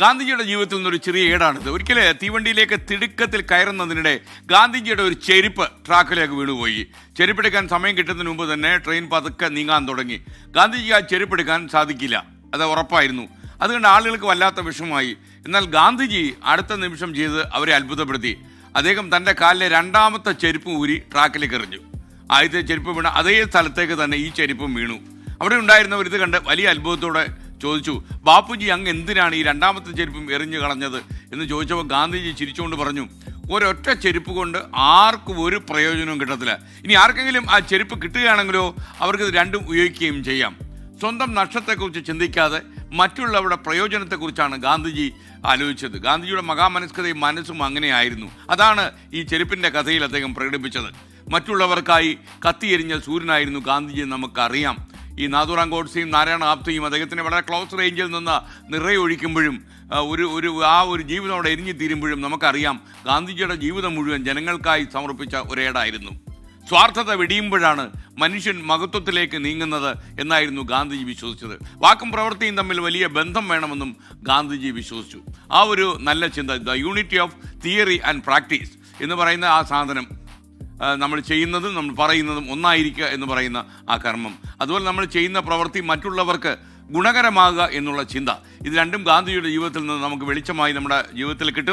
ഗാന്ധിജിയുടെ ജീവിതത്തിൽ നിന്നൊരു ചെറിയ ഏടാണിത്. ഒരിക്കലെ തീവണ്ടിയിലേക്ക് തിടുക്കത്തിൽ കയറുന്നതിനിടെ ഗാന്ധിജിയുടെ ഒരു ചെരുപ്പ് ട്രാക്കിലേക്ക് വീണുപോയി. ചെരുപ്പെടുക്കാൻ സമയം കിട്ടുന്നതിന് മുമ്പ് തന്നെ ട്രെയിൻ പതുക്കെ നീങ്ങാൻ തുടങ്ങി. ഗാന്ധിജിക്ക് ആ ചെരുപ്പെടുക്കാൻ സാധിക്കില്ല. അത് ഉറപ്പായിരുന്നു. അതുകൊണ്ട് ആളുകൾക്ക് വല്ലാത്ത വിഷമമായി. എന്നാൽ ഗാന്ധിജി അടുത്ത നിമിഷം ചെയ്ത് അവരെ അത്ഭുതപ്പെടുത്തി. അദ്ദേഹം തന്റെ കാലിലെ രണ്ടാമത്തെ ചെരുപ്പ് ഊരി ട്രാക്കിലേക്ക് എറിഞ്ഞു. ആദ്യത്തെ ചെരുപ്പ് വീണ അതേ സ്ഥലത്തേക്ക് തന്നെ ഈ ചെരുപ്പും വീണു. അവിടെ ഉണ്ടായിരുന്നവർ ഇത് കണ്ട് വലിയ അത്ഭുതത്തോടെ ചോദിച്ചു ബാപ്പുജി അങ്ങ് എന്തിനാണ് ഈ രണ്ടാമത്തെ ചെരുപ്പും എറിഞ്ഞു കളഞ്ഞത്? എന്ന് ചോദിച്ചപ്പോൾ ഗാന്ധിജി ചിരിച്ചുകൊണ്ട് പറഞ്ഞു ഒരൊറ്റ ചെരുപ്പ് കൊണ്ട് ആർക്കും ഒരു പ്രയോജനവും കിട്ടത്തില്ല. ഇനി ആർക്കെങ്കിലും ആ ചെരുപ്പ് കിട്ടുകയാണെങ്കിലോ അവർക്ക് രണ്ടും ഉപയോഗിക്കുകയും ചെയ്യാം. സ്വന്തം നഷ്ടത്തെക്കുറിച്ച് ചിന്തിക്കാതെ മറ്റുള്ളവരുടെ പ്രയോജനത്തെക്കുറിച്ചാണ് ഗാന്ധിജി ആലോചിച്ചത്. ഗാന്ധിജിയുടെ മഹാമനസ്കതയും മനസ്സും അങ്ങനെയായിരുന്നു. അതാണ് ഈ ചെരുപ്പിന്റെ കഥയിൽ അദ്ദേഹം പ്രകടിപ്പിച്ചത്. മറ്റുള്ളവർക്കായി കത്തിയെരിഞ്ഞ സൂര്യനായിരുന്നു ഗാന്ധിജി നമുക്കറിയാം. ഈ നാഥുറാം ഗോഡ്സെയും നാരായണ ആപ്തയും അദ്ദേഹത്തിന് വളരെ ക്ലോസ് റേഞ്ചിൽ നിന്ന് നിറയൊഴിക്കുമ്പോഴും ഒരു ഒരു ആ ഒരു ജീവിതം അവിടെ എരിഞ്ഞു തീരുമ്പോഴും നമുക്കറിയാം ഗാന്ധിജിയുടെ ജീവിതം മുഴുവൻ ജനങ്ങൾക്കായി സമർപ്പിച്ച ഒരേടായിരുന്നു. സ്വാർത്ഥത വെടിയുമ്പോഴാണ് മനുഷ്യൻ മഹത്വത്തിലേക്ക് നീങ്ങുന്നത് എന്നായിരുന്നു ഗാന്ധിജി വിശ്വസിച്ചത്. വാക്കും പ്രവൃത്തിയും തമ്മിൽ വലിയ ബന്ധം വേണമെന്നും ഗാന്ധിജി വിശ്വസിച്ചു. ആ ഒരു നല്ല ചിന്ത the unity of theory and practice എന്ന് പറയുന്ന ആ സാധനം നമ്മൾ ചെയ്യുന്നതും നമ്മൾ പറയുന്നതും ഒന്നായിരിക്കുക എന്ന് പറയുന്ന ആ കർമ്മം. അതുപോലെ നമ്മൾ ചെയ്യുന്ന പ്രവൃത്തി മറ്റുള്ളവർക്ക് ഗുണകരമാകുക എന്നുള്ള ചിന്ത. ഇത് രണ്ടും ഗാന്ധിജിയുടെ ജീവിതത്തിൽ നിന്ന് നമുക്ക് വെളിച്ചമായി നമ്മുടെ ജീവിതത്തിൽ കിട്ടും.